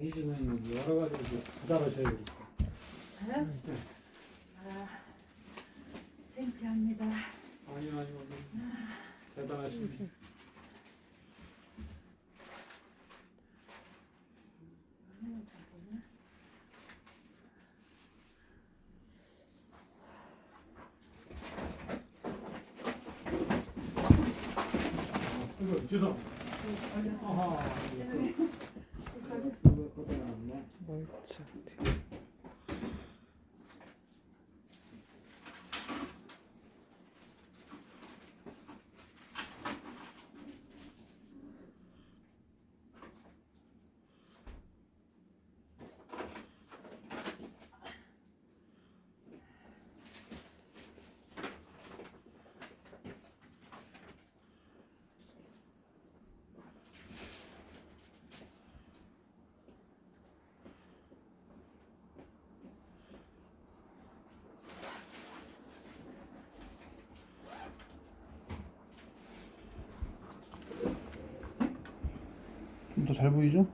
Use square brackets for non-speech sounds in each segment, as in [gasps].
공주는 여러 가지 이제 받아가셔야겠다. 아, 창피합니다. 아니요, 아니요. 대단하십니다. 이거 죄송. 아하. 멀쩡. 좀더잘 보이죠?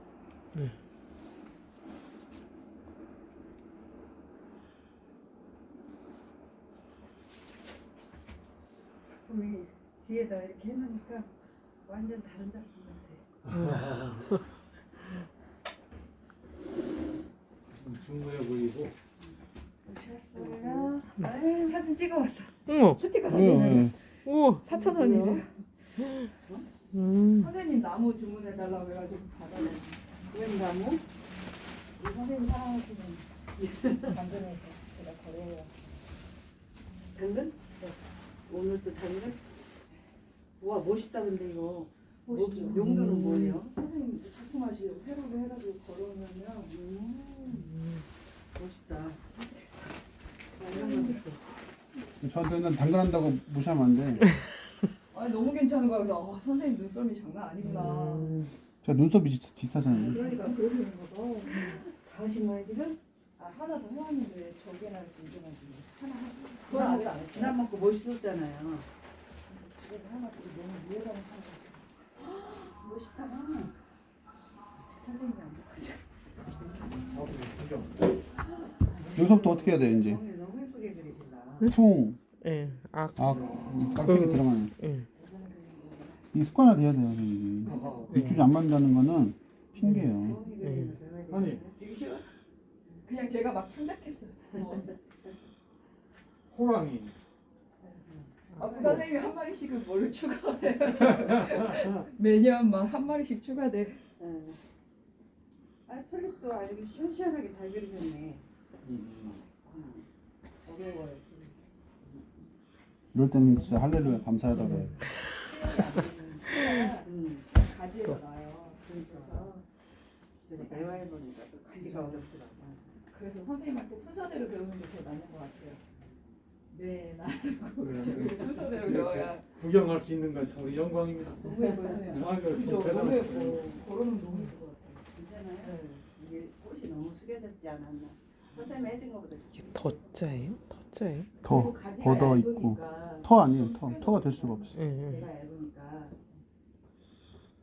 작품이 뒤에다 이렇게 해놓으니까 완전 다른 작품 같아. 좀 중후해 보이고. 오셨어요? 아유, 사진 찍어왔어. 응, 사진을. 응. 우와. 4천 원이래. 음, 선생님 나무 주문해달라고 해가지고 받아냈어. 웬 나무? 이 선생님 사랑하시는 [laughs] 당근에서 제가 거래해요. 당근? 네. 오늘 또 당근? 와 멋있다 근데 이거. 멋있죠. 용도는 뭐예요? 선생님 작품하시려고 회로를 해가지고 걸어놓으면 음, 멋있다. 저한테는 당근한다고 무시하면 안 돼. [laughs] 아니 너무 괜찮은 거야. 그래서 아, 선생님 눈썰미 장난 아니구나. 음, 제가 눈썹이 짙- 짙하잖아요. 그러니까 그래서 그런가 봐. 다 하신 거예요 지금? 아 하나 더 해왔는데 저게 날지 이게 날지 하나 하고 그건 아직 안 했어요. 지난 먹고 멋있었잖아요. 집에 하나 또 너무 위에다 하고 [gasps] 멋있다. 제 선생님이 안 구경. 여기서부터 어떻게 해야 돼 이제? 너무, 너무 예쁘게 그리신다. 퉁, 예, 아, 악, 깍두기 들어가는. 예. 이 습관화 돼야 돼요. 이게. 아하. 이쪽이 안 맞는다는 거는 핑계예요. 거 아니. 싫어. 그냥 제가 막 창작했어요. 어. 호랑이. 아, 그 선생님이 한 마리씩은 뭘 추가해가지고 매년 막 한 마리씩 추가돼. 응. 아, 솔잎도 아주 시원시원하게 잘 그리셨네. 음. 응. 어려워요. 이럴 때는 진짜 할렐루야 감사하다고 해요. 응. 가지에서 나요. 집에서 대화해보니까 또 가지가 어렵더라고. 그래서 선생님한테 순서대로 배우는 게 제일 맞는 것 같아요. 네, 나르고 그래, 그 순서대로 배워야 구경할 수 있는 건 참 영광입니다. 너무 예뻐요. 아유, 그죠? 너무. 예뻐. 걸어놓으면 너무 예쁠 것 같아요. 괜찮아요? 네. 이게 꽃이 너무 숙여졌지 않았나? 선생님 해준 것보다 이게 더자예요? 더자예요? 더, 걷어 있고. 터 아니에요. 터. 터가 될 수가 없어. 예, 예. 내가 얇으니까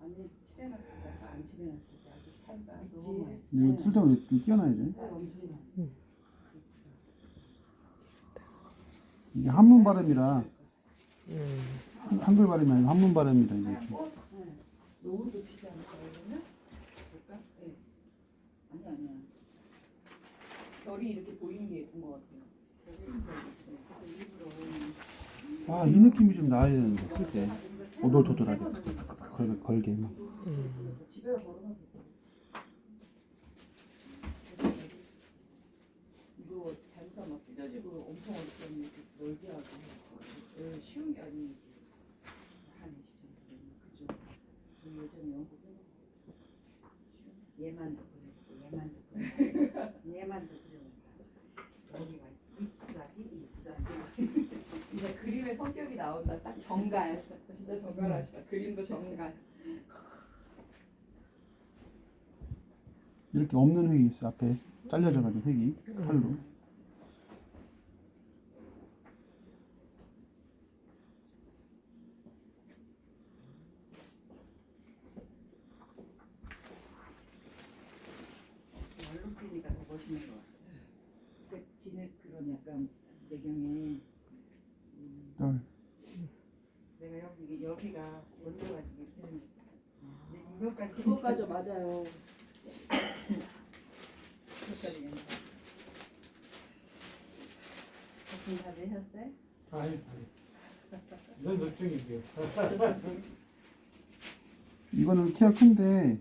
언니 칠해놨을 때가 안 칠해놨을 때 아주 차이가. 너무 많이. 이거 쓸 때는 좀 띄어놔야지. 엄청 이게 한문 발음이라 음, 한- 한글 발음이 아니라 한문 발음이라 이게. 꽃 노후 높이지 않을까 그러면? 볼까? 네. 아니 아니야. 별이 이렇게 보이는 게 예쁜 것 같아요. 그래서 일부러 아, 이 느낌이 좀 나야 되는데 쓸 때. 오돌토돌하게. 걸, 걸게 막. 음. 집에다 걸어놔도 돼. 이거 잘못하면 막 찢어지고 엄청 어렵게 멀게 하고 예, 쉬운 게 아니지. 한 20점 그죠? 저 요즘 연구 얘만도 그랬고 얘만도 그랬고 얘만도 그랬고 여기가 잎사귀 잎사귀 진짜 그림의 성격이 나온다. 딱 정갈. 진짜 정갈하시다. 그림도 정갈. 이렇게 없는 획이 있어. 앞에 잘려져가지고 획이 칼로. 멋있는 것 같아요. 그 진흙 그런 약간 배경에 내가 여기 여기가 지금 이렇게. 근데 이것까지 그것까지 맞아요. 이것까지 괜찮아. 작품 다 내셨어요? 아니 아니. 연습 중이고요. [laughs] 이거는 키가 큰데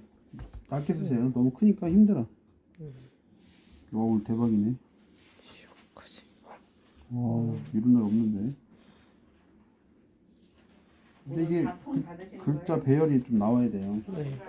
낮게 쓰세요. 너무 크니까 힘들어. 음. 어우 대박이네. 시원하지. 와 이런 날 없는데. 근데 이게 다통 받으신 글자? 배열이 좀 나와야 돼요. 네.